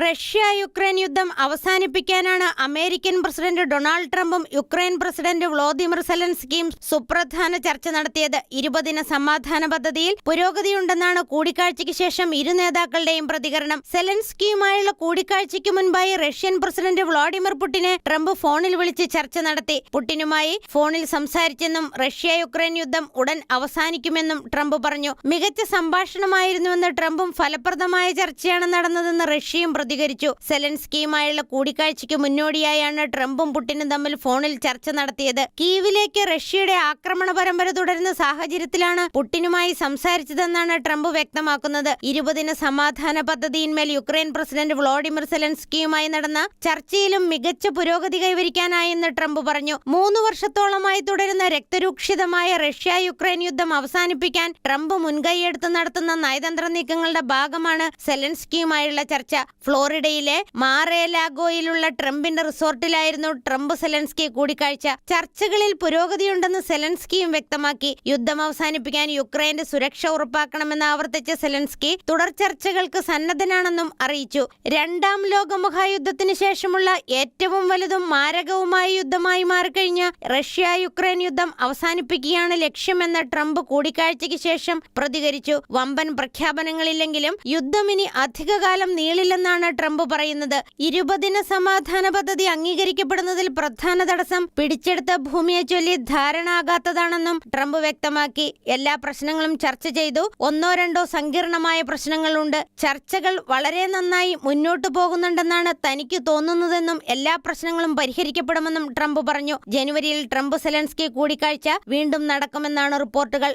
Russia Ukraine യുദ്ധം അവസാനിപ്പിക്കാനാണ് American president Donald ട്രംപും യുക്രൈൻ പ്രസിഡന്റ് വ്ളോദിമിർ സെലൻസ്കിയും സുപ്രധാന ചർച്ച നടത്തിയത്. ഇരുപതിന സമാധാന പദ്ധതിയിൽ പുരോഗതിയുണ്ടെന്നാണ് കൂടിക്കാഴ്ചയ്ക്ക് ശേഷം ഇരു നേതാക്കളുടെയും പ്രതികരണം. സെലൻസ്കിയുമായുള്ള കൂടിക്കാഴ്ചയ്ക്ക് മുൻപായി റഷ്യൻ പ്രസിഡന്റ് വ്ളാഡിമിർ പുടിനെ ട്രംപ് ഫോണിൽ വിളിച്ച് ചർച്ച നടത്തി. പുടിനുമായി ഫോണിൽ സംസാരിച്ചെന്നും റഷ്യ യുക്രൈൻ യുദ്ധം ഉടൻ അവസാനിക്കുമെന്നും ട്രംപ് പറഞ്ഞു. മികച്ച സംഭാഷണമായിരുന്നുവെന്ന് ട്രംപും ഫലപ്രദമായ ചർച്ചയാണ് നടന്നതെന്ന് റഷ്യയും പ്രതികരിച്ചു. സെലൻസ്കിയുമായുള്ള കൂടിക്കാഴ്ചയ്ക്ക് മുന്നോടിയായാണ് ട്രംപും പുടിനും തമ്മിൽ ഫോണിൽ ചർച്ച നടത്തിയത്. കീവിലേക്ക് റഷ്യയുടെ ആക്രമണ പരമ്പര തുടരുന്ന സാഹചര്യത്തിലാണ് പുടിനുമായി സംസാരിച്ചതെന്നാണ് ട്രംപ് വ്യക്തമാക്കുന്നത്. ഇരുപതിന സമാധാന പദ്ധതിയിന്മേൽ യുക്രൈൻ പ്രസിഡന്റ് വ്ളോഡിമിർ സെലൻസ്കിയുമായി നടന്ന ചർച്ചയിലും മികച്ച പുരോഗതി കൈവരിക്കാനായെന്ന് ട്രംപ് പറഞ്ഞു. മൂന്ന് വർഷത്തോളമായി തുടരുന്ന രക്തരൂക്ഷിതമായ റഷ്യ യുക്രൈൻ യുദ്ധം അവസാനിപ്പിക്കാൻ ട്രംപ് മുൻകൈയെടുത്ത് നടത്തുന്ന നയതന്ത്ര നീക്കങ്ങളുടെ ഭാഗമാണ് സെലൻസ്കിയുമായുള്ള ചർച്ച. ഫ്ലോറിഡയിലെ മാറേലാഗോയിലുള്ള ട്രംപിന്റെ റിസോർട്ടിലായിരുന്നു ട്രംപ് സെലൻസ്കി കൂടിക്കാഴ്ച. ചർച്ചകളിൽ പുരോഗതിയുണ്ടെന്ന് സെലൻസ്കിയും വ്യക്തമാക്കി. യുദ്ധം അവസാനിപ്പിക്കാൻ യുക്രൈന്റെ സുരക്ഷ ഉറപ്പാക്കണമെന്ന് ആവർത്തിച്ച സെലൻസ്കി തുടർ ചർച്ചകൾക്ക് സന്നദ്ധനാണെന്നും അറിയിച്ചു. രണ്ടാം ലോക മഹായുദ്ധത്തിന് ശേഷമുള്ള ഏറ്റവും വലുതും മാരകവുമായ യുദ്ധമായി മാറിക്കഴിഞ്ഞ റഷ്യ യുക്രൈൻ യുദ്ധം അവസാനിപ്പിക്കുകയാണ് ലക്ഷ്യമെന്ന് ട്രംപ് കൂടിക്കാഴ്ചയ്ക്ക് ശേഷം പ്രതികരിച്ചു. വമ്പൻ പ്രഖ്യാപനങ്ങളില്ലെങ്കിലും യുദ്ധം ഇനി അധികകാലം നീളില്ലെന്നാണ് ട്രംപ് പറയുന്നത് ഇരുപതിന സമാധാന പദ്ധതി അംഗീകരിക്കപ്പെടുന്നതിൽ പ്രധാന തടസ്സം പിടിച്ചെടുത്ത ഭൂമിയെ ചൊല്ലി ധാരണ ആകാത്തതാണെന്നും ട്രംപ് വ്യക്തമാക്കി. എല്ലാ പ്രശ്നങ്ങളും ചർച്ച ചെയ്തു. ഒന്നോ രണ്ടോ സങ്കീർണമായ പ്രശ്നങ്ങളുണ്ട്. ചർച്ചകൾ വളരെ നന്നായി മുന്നോട്ടു പോകുന്നുണ്ടെന്നാണ് തനിക്ക് തോന്നുന്നതെന്നും എല്ലാ പ്രശ്നങ്ങളും പരിഹരിക്കപ്പെടുമെന്നും ട്രംപ് പറഞ്ഞു. ജനുവരിയിൽ ട്രംപ് സെലൻസ്കി കൂടിക്കാഴ്ച വീണ്ടും നടക്കുമെന്നാണ് റിപ്പോർട്ടുകൾ.